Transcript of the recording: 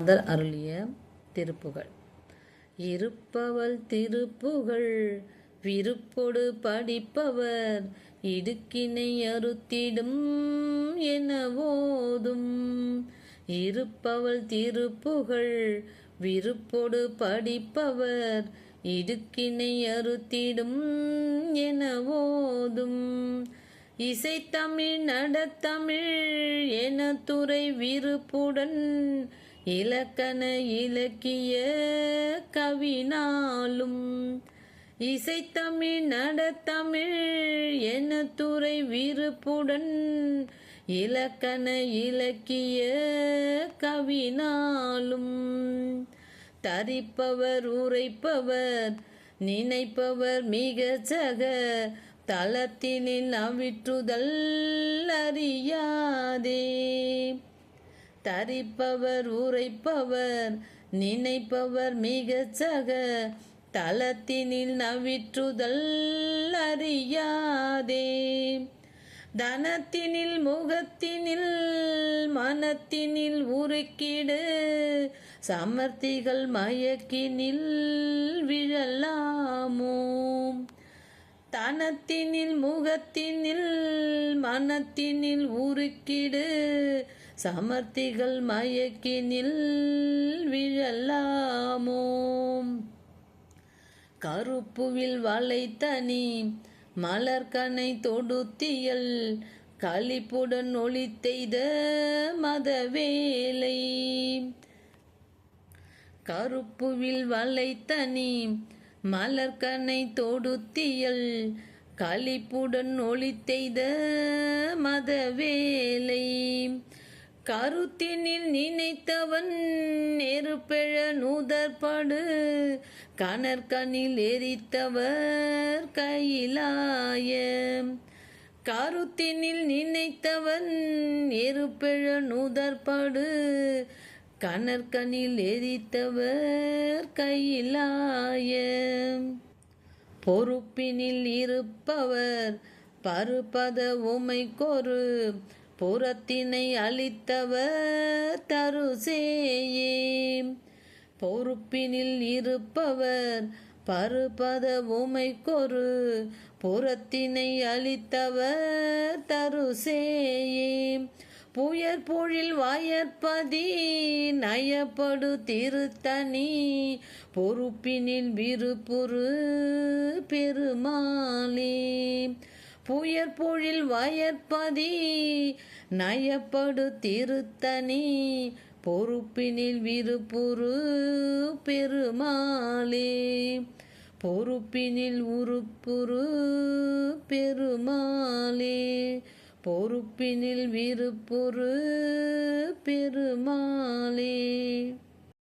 Other அருளிய திருப்புகழ் இருப்பவள் திருப்புகழ் விருப்பொடு படிப்பவர் இடுக்கினை அறுத்திடும் என ஓதும் இருப்பவள் திருப்புகழ் விருப்பொடு படிப்பவர் இடுக்கினை அறுத்திடும் என ஓதும் இசைத்தமிழ் நடத்தமிழ் என துறை விருப்புடன் இலக்கண இலக்கிய கவினாலும் இசைத்தமிழ் நடத்தமிழ் என துறை விருப்புடன் இலக்கண இலக்கிய கவினாலும் தரிப்பவர் உரைப்பவர் நினைப்பவர் மிகச்சக தளத்தினில் அவிற்றுதல் அறியாதே. தரிப்பவர் உரைப்பவர் நினைப்பவர் மிக சக தளத்தினில் நவிற்றுதல் அறியாதே. தனத்தினில் முகத்தினில் மனத்தினில் உருக்கிடு சமர்த்திகள் மயக்கினில் விழலாம். தனத்தினில் முகத்தினில் மனத்தினில் உருக்கிடு சமர்த்திகள் மயக்கினில் விழலாமோ? கருப்புவில் வளைத்தனி மலர்கனை தொடுத்தியல் களிப்புடன் ஒளித்தெய்த மதவேலை. கருப்புவில் வளைத்தனி மலர்கனை தொடுத்தியல் களிப்புடன் ஒளித்தெய்த மதவேலை. கருத்தினில் நினைத்தவன் நெருப்பெழ நூதற்படு கணற்கனில் எரித்தவர் கையிலாய. கருத்தினில் நினைத்தவன் நெருப்பெழ நூதற்படு கணற்கனில் எரித்தவர் கையிலாய. பொறுப்பினில் இருப்பவர் பருப்பத உமை கொரு புறத்தினை அளித்தவர் தருசேயே. பொறுப்பினில் இருப்பவர் பருபத உமை கொரு புறத்தினை அளித்தவர் தருசேயே. புயற் பொழில் வாயற்பதி நயப்படு திருத்தனி பொறுப்பினில் விருப்புரு பெருமாளே. புயற் பொழில் வாயற்பதி நயப்படு திருத்தனி பொறுப்பினில் விருப்புரு பெருமாளே. பொறுப்பினில் உருப்புரு பெருமாளே. பொறுப்பினில் விருப்புரு பெருமாளே.